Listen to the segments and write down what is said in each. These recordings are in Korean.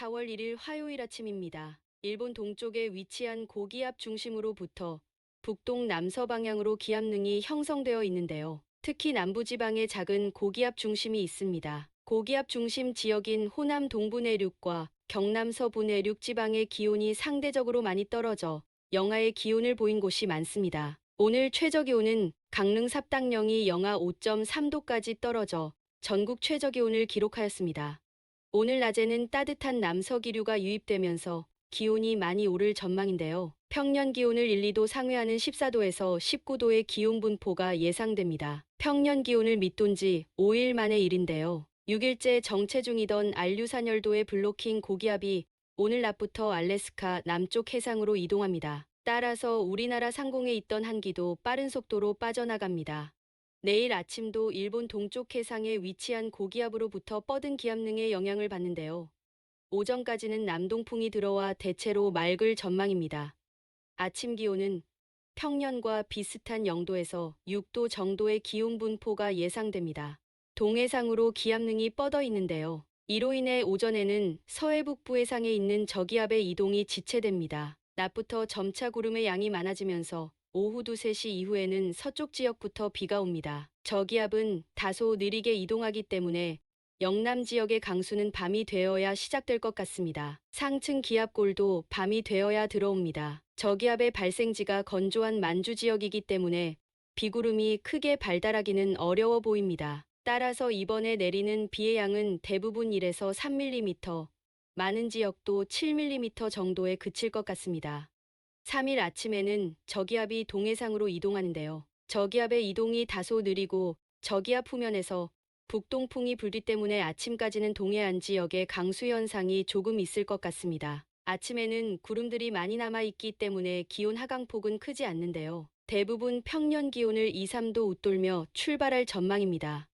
4월 1일 화요일 아침입니다. 일본 동쪽에 위치한 고기압 중심으로부터 북동 남서 방향으로 기압능이 형성되어 있는데요. 특히 남부지방에 작은 고기압 중심이 있습니다. 고기압 중심 지역인 호남 동부 내륙과 경남 서부 내륙 지방의 기온이 상대적으로 많이 떨어져 영하의 기온을 보인 곳이 많습니다. 오늘 최저 기온은 강릉 삽당 령이 영하 5.3도까지 떨어져 전국 최저 기온을 기록하였습니다. 오늘 낮에는 따뜻한 남서기류가 유입되면서 기온이 많이 오를 전망인데요. 평년 기온을 1, 2도 상회하는 14도에서 19도의 기온 분포가 예상됩니다. 평년 기온을 밑돈 지 5일 만의 일인데요. 6일째 정체 중이던 안류산열도의 블로킹 고기압이 오늘 낮부터 알래스카 남쪽 해상으로 이동합니다. 따라서 우리나라 상공에 있던 한기도 빠른 속도로 빠져나갑니다. 내일 아침도 일본 동쪽 해상에 위치한 고기압으로부터 뻗은 기압능의 영향을 받는데요. 오전까지는 남동풍이 들어와 대체로 맑을 전망입니다. 아침 기온은 평년과 비슷한 영도에서 6도 정도의 기온 분포가 예상됩니다. 동해상으로 기압능이 뻗어 있는데요. 이로 인해 오전에는 서해 북부 해상에 있는 저기압의 이동이 지체됩니다. 낮부터 점차 구름의 양이 많아지면서 오후 2, 3시 이후에는 서쪽 지역부터 비가 옵니다. 저기압은 다소 느리게 이동하기 때문에 영남 지역의 강수는 밤이 되어야 시작될 것 같습니다. 상층 기압골도 밤이 되어야 들어옵니다. 저기압의 발생지가 건조한 만주 지역이기 때문에 비구름이 크게 발달하기는 어려워 보입니다. 따라서 이번에 내리는 비의 양은 대부분 1에서 3mm, 많은 지역도 7mm 정도에 그칠 것 같습니다. 3일 아침에는 저기압이 동해상으로 이동하는데요. 저기압의 이동이 다소 느리고 저기압 후면에서 북동풍이 불기 때문에 아침까지는 동해안 지역에 강수 현상이 조금 있을 것 같습니다. 아침에는 구름들이 많이 남아 있기 때문에 기온 하강폭은 크지 않는데요. 대부분 평년 기온을 2, 3도 웃돌며 출발할 전망입니다.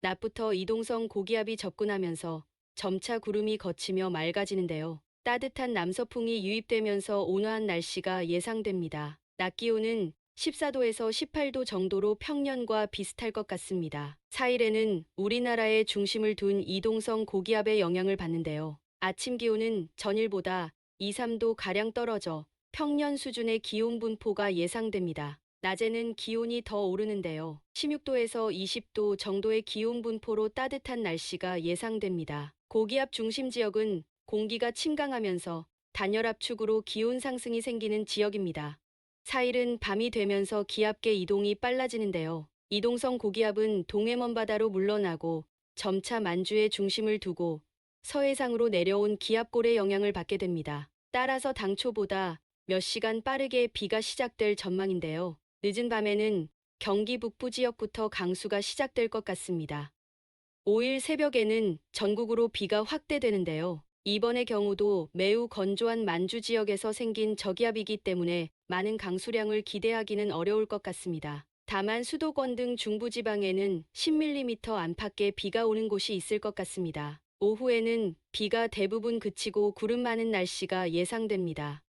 낮부터 이동성 고기압이 접근하면서 점차 구름이 걷히며 맑아지는데요. 따뜻한 남서풍이 유입되면서 온화한 날씨가 예상됩니다. 낮 기온은 14도에서 18도 정도로 평년과 비슷할 것 같습니다. 4일에는 우리나라에 중심을 둔 이동성 고기압의 영향을 받는데요. 아침 기온은 전일보다 2, 3도 가량 떨어져 평년 수준의 기온 분포가 예상됩니다. 낮에는 기온이 더 오르는데요. 16도에서 20도 정도의 기온 분포로 따뜻한 날씨가 예상됩니다. 고기압 중심 지역은 공기가 침강하면서 단열압축으로 기온 상승이 생기는 지역입니다. 4일은 밤이 되면서 기압계 이동이 빨라지는데요. 이동성 고기압은 동해먼 바다로 물러나고 점차 만주에 중심을 두고 서해상으로 내려온 기압골의 영향을 받게 됩니다. 따라서 당초보다 몇 시간 빠르게 비가 시작될 전망인데요. 늦은 밤에는 경기 북부 지역부터 강수가 시작될 것 같습니다. 5일 새벽에는 전국으로 비가 확대되는데요. 이번의 경우도 매우 건조한 만주 지역에서 생긴 저기압이기 때문에 많은 강수량을 기대하기는 어려울 것 같습니다. 다만 수도권 등 중부지방에는 10mm 안팎의 비가 오는 곳이 있을 것 같습니다. 오후에는 비가 대부분 그치고 구름 많은 날씨가 예상됩니다.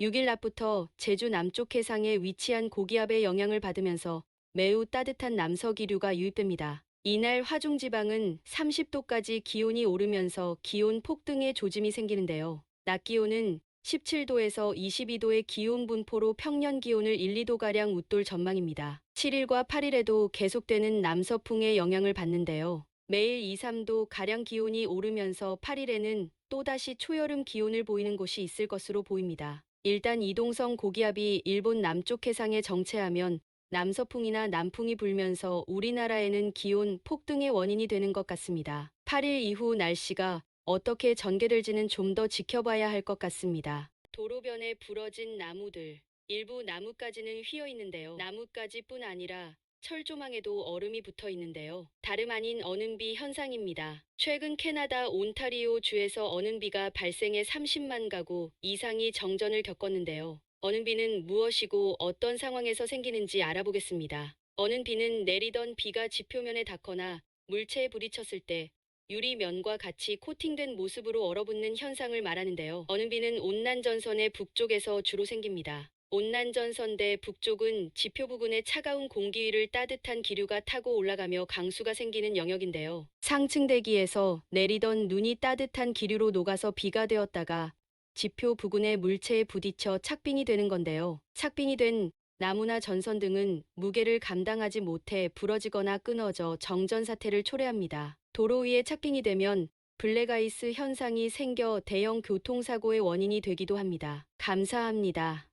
6일 낮부터 제주 남쪽 해상에 위치한 고기압의 영향을 받으면서 매우 따뜻한 남서기류가 유입됩니다. 이날 화중지방은 30도까지 기온이 오르면서 기온 폭등의 조짐이 생기는데요. 낮 기온은 17도에서 22도의 기온 분포로 평년 기온을 1, 2도가량 웃돌 전망입니다. 7일과 8일에도 계속되는 남서풍의 영향을 받는데요. 매일 2, 3도 가량 기온이 오르면서 8일에는 또다시 초여름 기온을 보이는 곳이 있을 것으로 보입니다. 일단 이동성 고기압이 일본 남쪽 해상에 정체하면 남서풍이나 남풍이 불면서 우리나라에는 기온 폭등의 원인이 되는 것 같습니다. 8일 이후 날씨가 어떻게 전개될지는 좀 더 지켜봐야 할 것 같습니다. 도로변에 부러진 나무들. 일부 나무까지는 휘어 있는데요. 나무까지뿐 아니라 철조망에도 얼음이 붙어 있는데요. 다름 아닌 어는비 현상입니다. 최근 캐나다 온타리오 주에서 어는비가 발생해 30만 가구 이상이 정전을 겪었는데요. 어는비는 무엇이고 어떤 상황에서 생기는지 알아보겠습니다. 어는비는 내리던 비가 지표면에 닿거나 물체에 부딪혔을 때 유리면과 같이 코팅된 모습으로 얼어붙는 현상을 말하는데요. 어는비는 온난 전선의 북쪽에서 주로 생깁니다. 온난전선대 북쪽은 지표 부근의 차가운 공기 위를 따뜻한 기류가 타고 올라가며 강수가 생기는 영역인데요. 상층 대기에서 내리던 눈이 따뜻한 기류로 녹아서 비가 되었다가 지표 부근의 물체에 부딪혀 착빙이 되는 건데요. 착빙이 된 나무나 전선 등은 무게를 감당하지 못해 부러지거나 끊어져 정전 사태를 초래합니다. 도로 위에 착빙이 되면 블랙아이스 현상이 생겨 대형 교통사고의 원인이 되기도 합니다. 감사합니다.